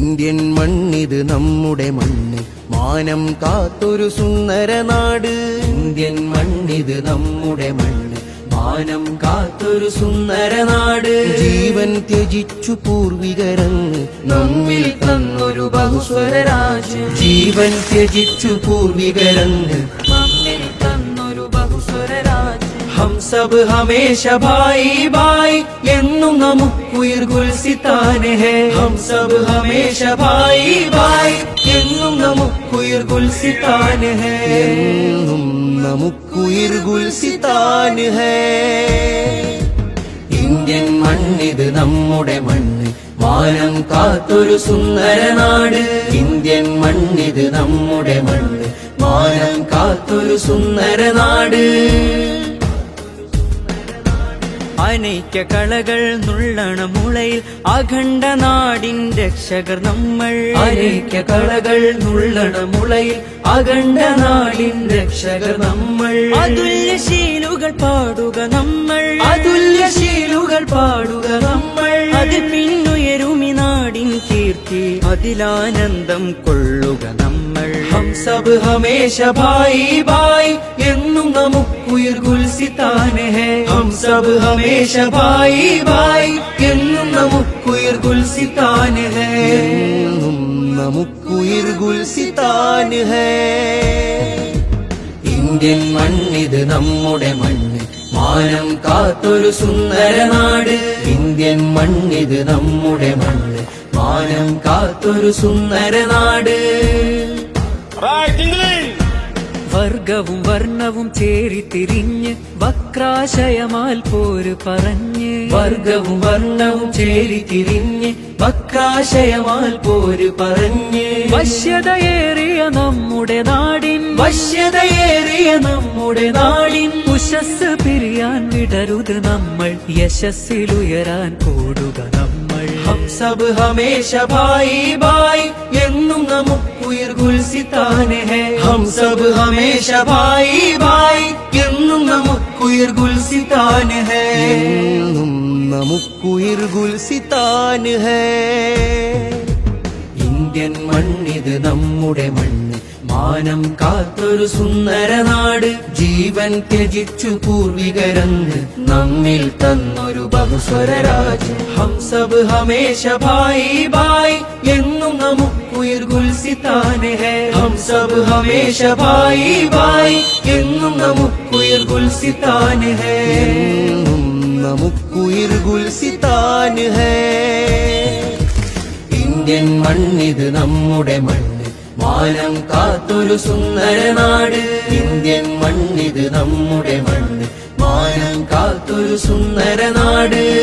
Indian മണ്ണിത് നമ്മുടെ മണ്ണ് മാനം കാത്തൊരു സുന്ദര നാട്. ഇന്ത്യൻ മണ്ണിത് നമ്മുടെ മണ്ണ് മാനം കാത്തൊരു സുന്ദര നാട്. ജീവൻ ത്യജിച്ചു പൂർവികരങ്ങ് നമ്മിൽ തന്നൊരു ബഹുസ്വര രാജ്യം. ജീവൻ ത്യജിച്ചു പൂർവികരങ്ങ് നമ്മിൽ തന്നൊരു ബഹുസ്വര ഹം സബ് ഹമേശ ഭായി ഭായി എന്നും നമുക്കുയിർ ഗുൽസിത്താനെ ഹേ ഹം സബ് ഹമേശ ഭായി ഭായി എന്നും നമുക്കുയിർ ഗുൽസിത്താനെ ഹേ എന്നും നമുക്കുയിർ ഗുൽസിത്താന് ഹേ ഇന്ത്യൻ മണ്ണിത് നമ്മുടെ മണ്ണ് വാനം കാത്തൊരു സുന്ദര നാട്. ഇന്ത്യൻ മണ്ണിത് നമ്മുടെ മണ്ണ് വാനം കാത്തൊരു സുന്ദര നാട്. അനൈക്യ കളകൾ നുള്ളണ മുളയിൽ അഖണ്ഡ നാടിൻ രക്ഷകർ നമ്മൾ. ആനയ്ക്ക കളകൾ നുള്ളണ മുളയിൽ അഖണ്ഡ നാടിൻ രക്ഷകർ നമ്മൾ. അതുല്യശീലുകൾ പാടുക നമ്മൾ. അതുല്യശീലുകൾ പാടുക നമ്മൾ. അതിൽ പിന്നുയരുമി നാടിൻ കീർത്തി. അതിലാനന്ദം കൊള്ളുക നമ്മൾ ഹം സബ് ഹമേശ ഭായി ഭായി എന്നും നമുക്കുയിർ ഗുൽസിത്താനെ ഹേ സബ് ഹമേശ ഭായി ഭായി എന്നും നമുക്കുയിർ ഗുൽസിത്താനെ എന്നും നമുക്കുയിർ ഗുൽസിത്താന് ഇന്ത്യൻ മണ്ണിത് നമ്മുടെ മണ്ണ് മാനം കാത്തൊരു സുന്ദര നാട്. ഇന്ത്യൻ മണ്ണിത് നമ്മുടെ മണ്ണ് മാനം കാത്തൊരു സുന്ദര നാട്! വർഗവും വർണവും ചേരി തിരിഞ്ഞ് വക്രാശയമാൽ പോര് പറഞ്ഞ്. വർഗവും വർണവും ചേരി തിരിഞ്ഞ് വക്രാശയമാൽ പോര് പറഞ്ഞ്. വശ്യതയേറിയ നമ്മുടെ നാടിൻ. വശ്യതയേറിയ നമ്മുടെ നാടിൻ. ഉശസ് പിരിയാൻ വിടരുത് നമ്മൾ. യശസ്സിലുയരാൻ കൂടുക നമ്മൾ. ഹം സബ് ഹമേശ ഭായി ഭായ്. ഗുൽസിത്താനെ ഹേ. ഹം സബ് ഹമേശ ഭായി ഭായി എന്നും നമുക്കുയിർ ഗുൽസിത്താനെ ഹേ. എന്നും നമുക്കുയിർ ഗുൽസിത്താന് ഹേ. ഇന്ത്യൻ മണ്ണിത് നമ്മുടെ മണ്ണ്. മാനം കാത്തൊരു സുന്ദര നാട്. ജീവൻ ത്യജിച്ചു പൂർവികരന്ന് നമ്മിൽ തന്നൊരു ബഹുസ്വര രാജ്യം. ഹം സബ് ഹമേശ ഭായി ഭായ് എന്നും നമുക്കുയിർ ഗുൽസിത്താനെ ഹേ. ഹം സബ് ഹമേശ ഭായി ഭായി എന്നും നമുക്കുയിർ ഗുൽസിത്താനെ ഹേ. എന്നും നമുക്കുയിർ ഹേ. ഇന്ത്യൻ മണ്ണിത് നമ്മുടെ മണ്ണ്. മാനം കാത്തൊരു സുന്ദര നാട്. ഇന്ത്യൻ മണ്ണിത് നമ്മുടെ മണ്ണ്. മാനം കാത്തൊരു സുന്ദര നാട്.